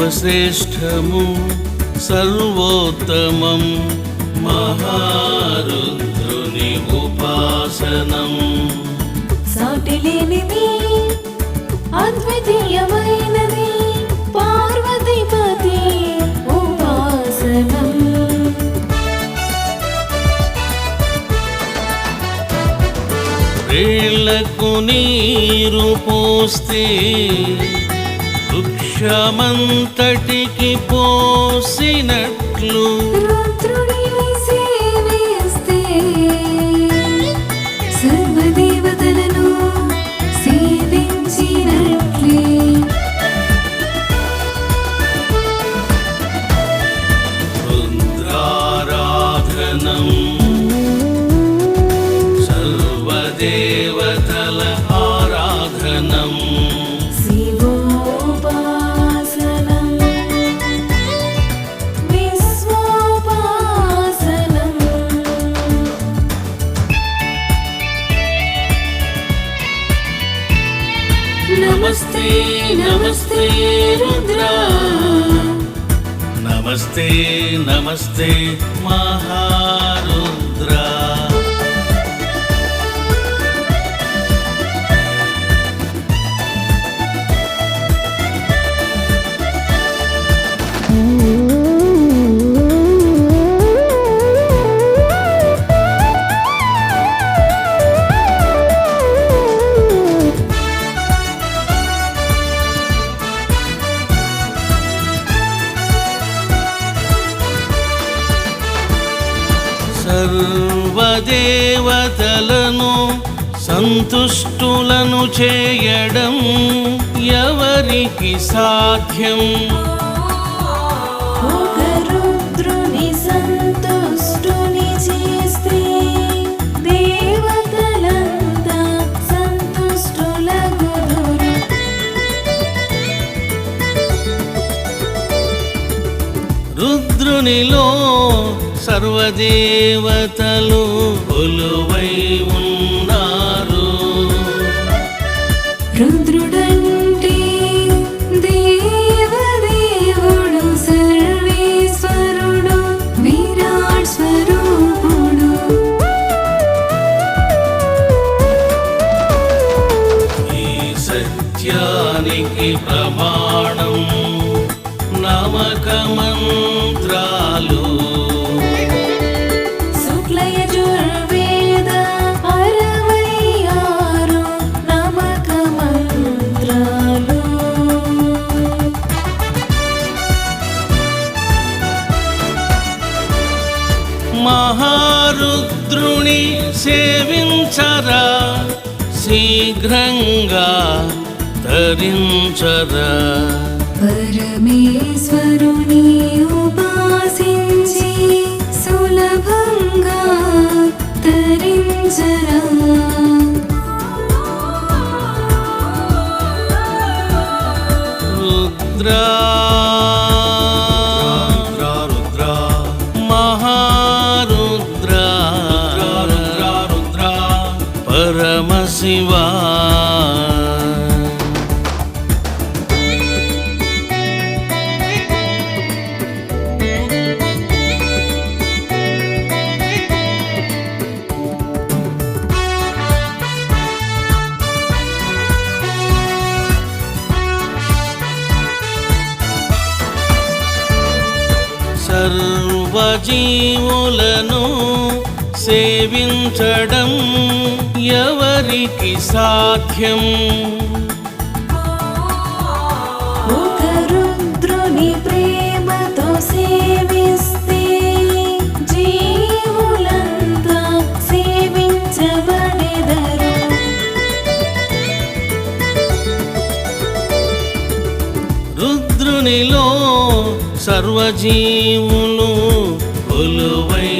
సర్వశ్రేష్టము సర్వోత్తమం మహారుద్రుని ఉపాసనం సాటి లేనిది అద్వితీయమైనది పార్వతీపతి ఉపాసనం. వేళ్ళకు నీరు పోస్తే విషమంతటికి పోసినట్లు. నమస్తే నమస్తే రుద్ర. నమస్తే నమస్తే మహారుద్రా. సర్వదేవతలను సంతుష్టులను చేయడం ఎవరికి సాధ్యం? రుద్రునిలో సర్వదేవతలు కొలువై ఉన్నారు. రుద్రుడంటే దేవదేవుడు సర్వేశ్వరుడు విరాట్ స్వరూపుడు. ఈ సత్యానికి ప్రమాణం నమక మహారుద్రుని సేవించరా? శీఘ్రంగా తరించరా? పరమేశ్వరుని ఉపాసించి సులభంగా తరించరా? రుద్రా పరమశివా సర్వజీవులను సేవించడం ఎవరికి సాధ్యం? రుద్రుని ప్రేమతో సేవిస్తే జీవులంతా సేవించబడెదరు రుద్రునిలో సర్వజీవులు కొలువై